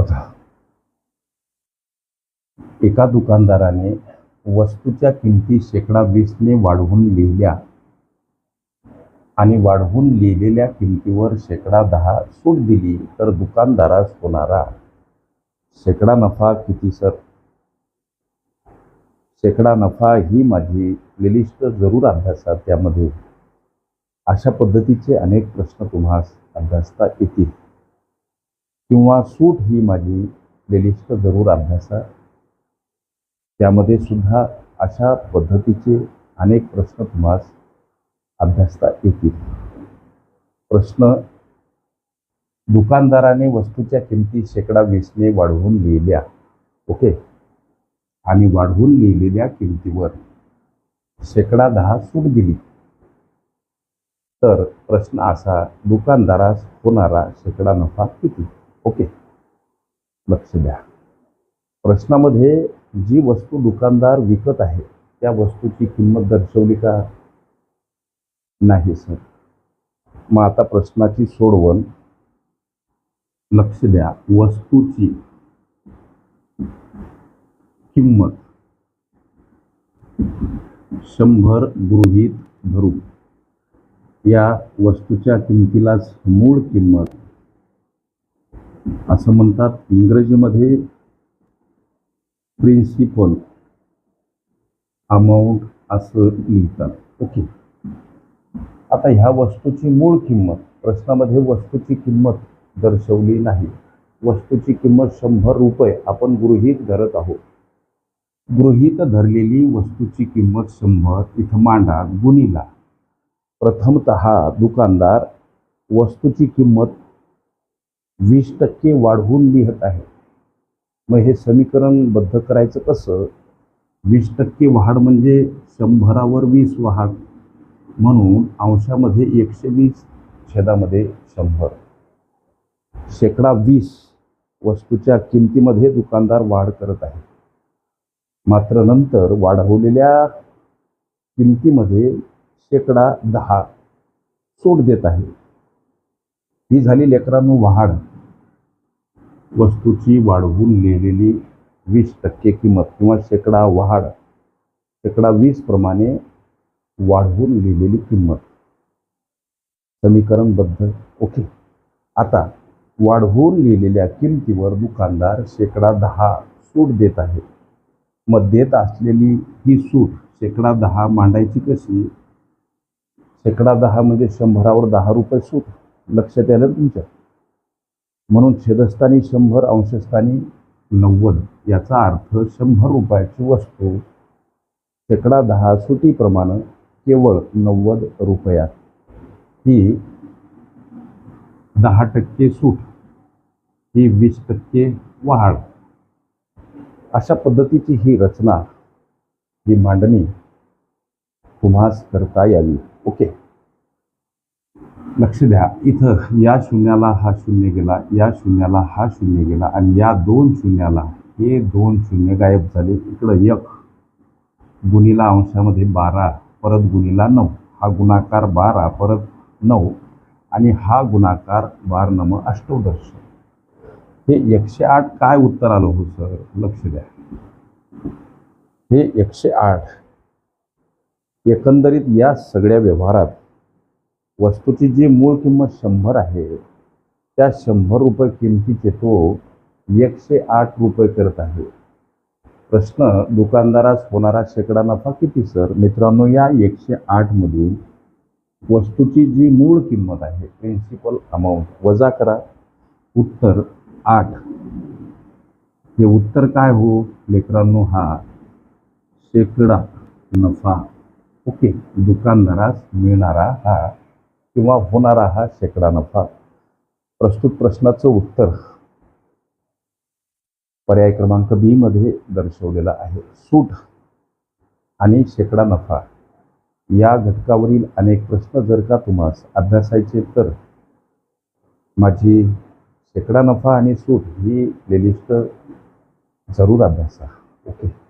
बघा. एका दुकानदाराने वस्तूच्या किमती शेकडा वीसने वाढवून लिहिल्या आणि वाढवून लिहिलेल्या किमतीवर शेकडा दहा सूट दिली तर दुकानदारास होणारा शेकडा नफा किती सर? शेकडा नफा ही माझी प्लेलिस्ट जरूर अभ्यासा त्यामध्ये. अशा पद्धतीचे अनेक प्रश्न तुम्हाला अभ्यासता येतील. किंवा सूट ही माझी प्लेलिस्ट जरूर अभ्यासा. त्यामध्ये सुद्धा अशा पद्धतीचे अनेक प्रश्न तुम्हास अभ्यासता येतील. प्रश्न दुकानदाराने वस्तूच्या किमती शेकडा वीसने वाढवून लिहिल्या ओके? आणि वाढवून लिहिलेल्या किमतीवर शेकडा दहा सूट दिली. तर प्रश्न असा दुकानदारास होणारा शेकडा नफा किती? ओके. लक्ष द्या प्रश्नामध्ये जी वस्तू दुकानदार विकत आहे त्या वस्तूची किंमत दर्शवली का? नाही सर. मग आता प्रश्नाची सोडवण. लक्ष द्या. वस्तूची किंमत. शंभर गृहीत धरू. या वस्तूच्या किमतीलाच मूळ किंमत असं म्हणतात इंग्रजीमध्ये प्रिन्सिपल अमाऊंट असं लिहितात. ओके आता ह्या वस्तूची मूळ किंमत प्रश्नामध्ये वस्तूची किंमत दर्शवली नाही. वस्तूची किंमत शंभर रुपये आपण गृहीत धरत आहोत. गृहीत धरलेली वस्तूची किंमत शंभर इथं मांडा गुणीला. प्रथमत दुकानदार वस्तूची किंमत वीस टक्के वाढवून लिहत आहे. मग हे समीकरण बद्ध करायचं कसं? वीस टक्के वाढ म्हणजे शंभरावर वीस वाढ म्हणून अंशामध्ये एकशे वीस छेदामध्ये शंभर. शेकडा वीस वस्तूच्या किमतीमध्ये दुकानदार वाढ करत आहे. मात्र नंतर वाढवलेल्या किमतीमध्ये शेकडा दहा सूट देत आहे. ही झाली लेकरांनो वाढ. वस्तूची वाढवून लिहिलेली वीस टक्के किंमत किंवा शेकडा वाढ शेकडा वीस प्रमाणे वाढवून लिहिलेली किंमत. समीकरणबद्ध. ओके. आता वाढवून लिहिलेल्या किमतीवर दुकानदार शेकडा दहा सूट देत आहे मग देत असलेली ही सूट शेकडा दहा मांडायची कशी? शेकडा दहा म्हणजे शंभरावर दहा रुपये सूट. लक्षात आलं तुमच्या? म्हणून छेदस्थानी शंभर अंशस्थानी नव्वद याचा अर्थ शंभर रुपयाची वस्तू. शेकडा दहा सुटीप्रमाणे केवळ नव्वद रुपयात. ही दहा टक्के सूट ही वीस टक्के वाढ. अशा पद्धतीची ही रचना ही मांडणी तुम्हास करता यावी. ओके. लक्ष द्या. इथं या शून्याला हा शून्य गेला या शून्याला हा शून्य गेला आणि या दोन शून्याला हे दोन शून्य गायब झाले. इकडं एक गुणीला अंशामध्ये बारा परत गुणीला नऊ. हा गुणाकार बारा परत नऊ आणि हा गुणाकार बार नम अष्टोदश. हे एकशे आठ काय उत्तर आलं हो सर? लक्ष द्या. हे एकशे आठ. एकंदरीत या सगळ्या व्यवहारात वस्तूची जी मूळ किंमत शंभर आहे त्या शंभर रुपये किमतीचे तो एकशे आठ रुपये करत आहे. प्रश्न दुकानदारास होणारा शेकडा नफा किती सर? मित्रांनो या एकशे आठमधून वस्तूची जी मूळ किंमत आहे प्रिन्सिपल अमाऊंट वजा करा. उत्तर आठ. हे उत्तर काय हो लेकरांनो? हा शेकडा नफा. ओके दुकानदारास मिळणारा हा किंवा होणारा हा शेकडा नफा. प्रस्तुत प्रश्नाचं उत्तर पर्याय क्रमांक बी मध्ये दर्शवलेला आहे. सूट आणि शेकडा नफा या घटकावरील अनेक प्रश्न जर का तुम्हास अभ्यासायचे तर माझी शेकडा नफा आणि सूट ही प्लेलिस्ट जरूर अभ्यासा. ओके.